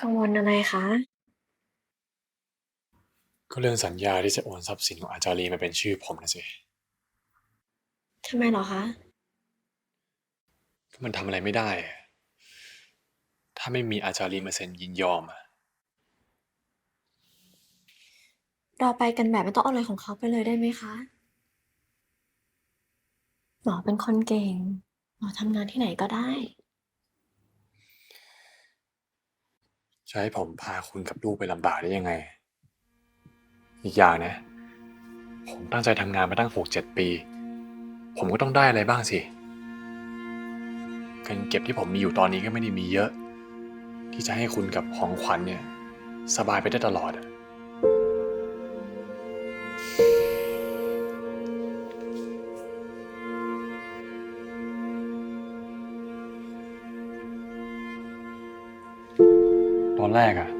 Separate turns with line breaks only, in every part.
กังวลอะไรคะ
ก็เรื่องสัญญาที่จะโอนทรัพย์สินของอาจารีมาเป็นชื่อผมนะสิ
ทำไมเหรอคะ
ก็มันทำอะไรไม่ได้อะถ้าไม่มีอาจารีมาเซ็นยินยอมอะ
เราไปกันแบบไม่ต้องเอาอะไรของเขาไปเลยได้ไหมคะ หมอเป็นคนเก่ง หมอทำงานที่ไหนก็ได้
จะให้ผมพาคุณกับลูกไปลำบากได้ยังไง อีกอย่างนะ ผมตั้งใจทำงานมาตั้งหกเจ็ดปี ผมก็ต้องได้อะไรบ้างสิเงินเก็บที่ผมมีอยู่ตอนนี้ก็ไม่ได้มีเยอะ ที่จะให้คุณกับของขวัญเนี่ย สบายไปได้ตลอดอะ อนแรกอะ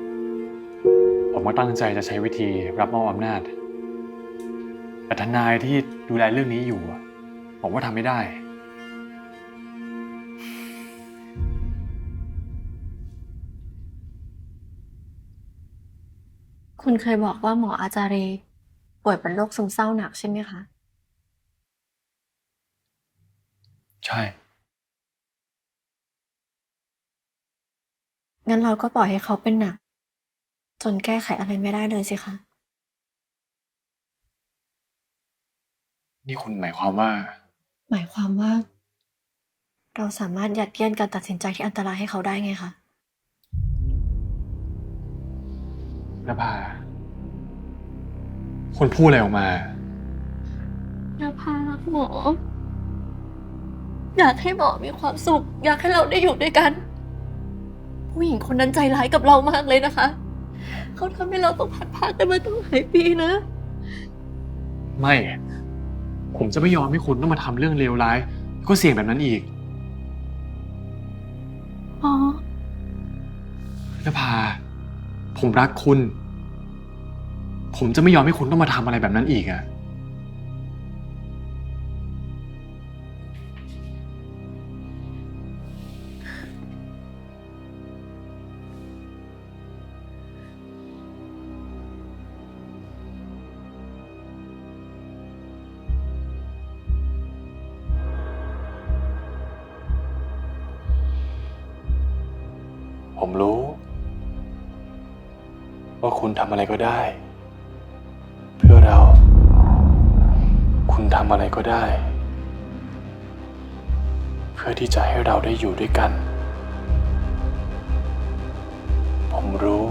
ผมก็ตั้งใจจะใช้วิธีรับมอบอำนาจ แต่ทนายที่ดูแลเรื่องนี้อยู่อะผมว่าทำไม่ได้
คุณเคยบอกว่าหมออาจารีป่วยเป็นโรคซึมเศร้าหนักใช่ไหมคะ
ใช่
งั้นเราก็ปล่อยให้เขาเป็นหนัก จนแก้ไขอะไรไม่ได้เลยสิคะ
นี่คุณหมายความว่า
หมายความว่า เราสามารถยัดเยียดการตัดสินใจที่อันตรายให้เขาได้ไงคะ
นภาคุณพูดอะไรออกมา
นภารักหมอ อยากให้หมอมีความสุข อยากให้เราได้อยู่ด้วยกัน ผู้หญิงคนนั้นใจร้ายกับเรามากเลยนะคะ เขาทำให้เราต้องพัดพรากกันมาตั้งหลายปีนะ
ไม่ ผมจะไม่ยอมให้คุณต้องมาทำเรื่องเลวร้าย ก็เสี่ยงแบบนั้นอีก
อ๋อ
นภา ผมรักคุณ ผมจะไม่ยอมให้คุณต้องมาทำอะไรแบบนั้นอีกอะ ผมรู้ ว่าคุณทำอะไรก็ได้ เพื่อเรา คุณทำอะไรก็ได้ เพื่อที่จะให้เราได้อยู่ด้วยกัน ผมรู้